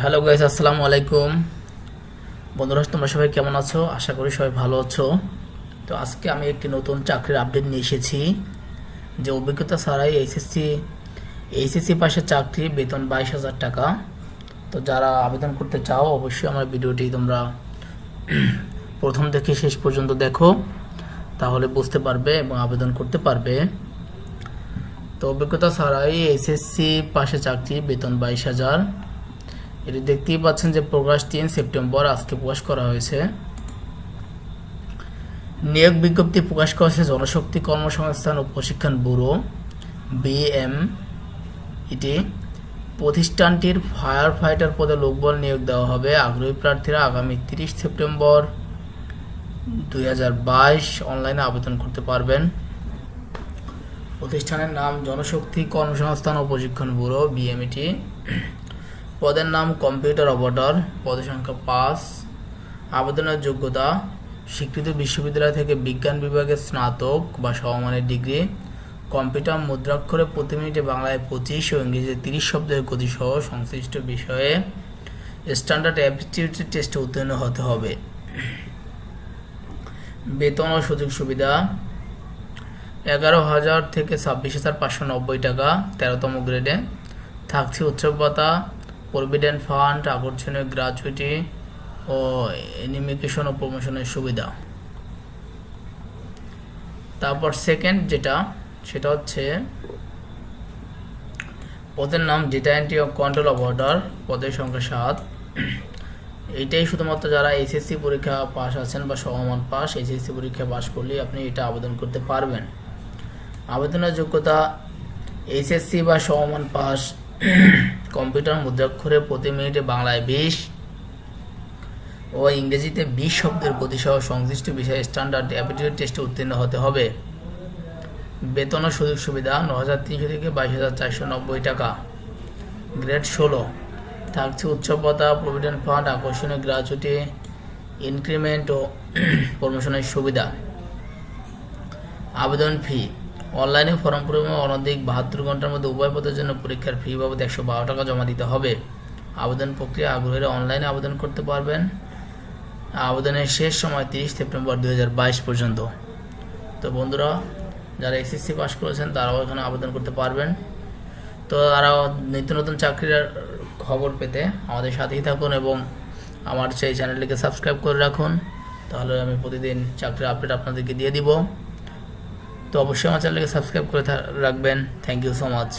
Hello guys আসসালামু আলাইকুম বন্ধুরা, তোমরা সবাই কেমন আছো? আশা করি সবাই ভালো আছো। তো আজকে আমি একটি নতুন চাকরির আপডেট নিয়ে এসেছি। যে অভিজ্ঞতা ছাড়াই এইচএসসি এইচএসসি পাশে চাকরি, বেতন বাইশ হাজার টাকা। তো যারা আবেদন করতে চাও, অবশ্যই আমার ভিডিওটি তোমরা প্রথম থেকে শেষ পর্যন্ত দেখো। তাহলে বুঝতে পারবে এবং আবেদন করতে পারবে। তো অভিজ্ঞতা ছাড়াই এসএসসি পাশে চাকরি, বেতন বাইশ হাজার। এটি দেখতেই পাচ্ছেন যে প্রকাশ তিন সেপ্টেম্বর আজকে প্রকাশ করা হয়েছে। নিয়োগ বিজ্ঞপ্তি প্রকাশ করেছে জনশক্তি কর্মসংস্থান ও প্রশিক্ষণ ব্যুরো, বিএম। এটি প্রতিষ্ঠানটির ফায়ার ফাইটার পদে লোকবল নিয়োগ দেওয়া হবে আগ্রহী প্রার্থীরা আগামী তিরিশ সেপ্টেম্বর দু হাজার বাইশ অনলাইনে আবেদন করতে পারবেন। প্রতিষ্ঠানের নাম জনশক্তি কর্মসংস্থান ও প্রশিক্ষণ ব্যুরো বিএমইটি পদের নাম কম্পিউটার অপারেটর, পদের সংখ্যা পাঁচ। আবেদনের যোগ্যতা, স্বীকৃত বিশ্ববিদ্যালয় থেকে বিজ্ঞান বিভাগের স্নাতক বা সমমানের ডিগ্রি, কম্পিউটার মুদ্রাক্ষরে প্রতি মিনিটে বাংলায় পঁচিশ ও ইংরেজিতে তিরিশ শব্দের গতিসহ সংশ্লিষ্ট বিষয়ে স্ট্যান্ডার্ড অ্যাপটিটিউড টেস্টে উত্তীর্ণ হতে হবে। বেতন ও সুযোগ সুবিধা, এগারো হাজার থেকে ছাব্বিশ হাজার পাঁচশো নব্বই টাকা, তেরোতম গ্রেডে। থাকছে উৎসব ভাতা প্রভিডেন্ট ফান্ড আকর্ষণীয় গ্রাচুইটি ও এনিমিকেশন ও প্রমোশনের সুবিধা। তারপর সেকেন্ড যেটা, সেটা হচ্ছে, পদের নাম ডেটা এন্ট্রি ও কন্ট্রোল অপারেটর পদের সংখ্যা সাত। এইটাই শুধুমাত্র যারা এইচএসসি পরীক্ষা পাস আছেন বা সমমান পাস এইচএসসি পরীক্ষা পাস করলে আপনি এটা আবেদন করতে পারবেন। আবেদনের যোগ্যতা এইচএসসি বা সমমান পাস কম্পিউটার মুদ্রাক্ষরে প্রতি মিনিটে বাংলায় বিশ ও ইংরেজিতে বিশ শব্দের গতিসহ সংশ্লিষ্ট বিষয়ে স্ট্যান্ডার্ড অ্যাপিটিউড টেস্টে উত্তীর্ণ হতে হবে। বেতন ও সুযোগ সুবিধা ন হাজার তিনশো থেকে বাইশ হাজার চারশো নব্বই টাকা। গ্রেড ষোলো। থাকছে উৎসব প্রভিডেন্ট ফান্ড, আকর্ষণীয় গ্রাচুটি ইনক্রিমেন্ট ও প্রমোশনের সুবিধা। আবেদন ফি। অনলাইনে ফর্ম পূরণ অনধিক বাহাত্তর ঘণ্টার মধ্যে উভয় পদের জন্য পরীক্ষার ফি বাবদ একশো বারো টাকা জমা দিতে হবে। আবেদন প্রক্রিয়া আগ্রহীরা অনলাইনে আবেদন করতে পারবেন। আবেদনের শেষ সময় তিরিশ সেপ্টেম্বর দু হাজার বাইশ পর্যন্ত। তো বন্ধুরা, যারা এসএসসি পাস করেছেন, তারাও এখানে আবেদন করতে পারবেন। তো তারাও নিত্য নতুন চাকরির খবর পেতে আমাদের সাথেই থাকুন এবং আমার সেই চ্যানেলটিকে সাবস্ক্রাইব করে রাখুন। তাহলে আমি প্রতিদিন চাকরির আপডেট আপনাদেরকে দিয়ে দিব। তো অবশ্যই আমার চ্যানেলকে সাবস্ক্রাইব করে রাখবেন। Thank you so much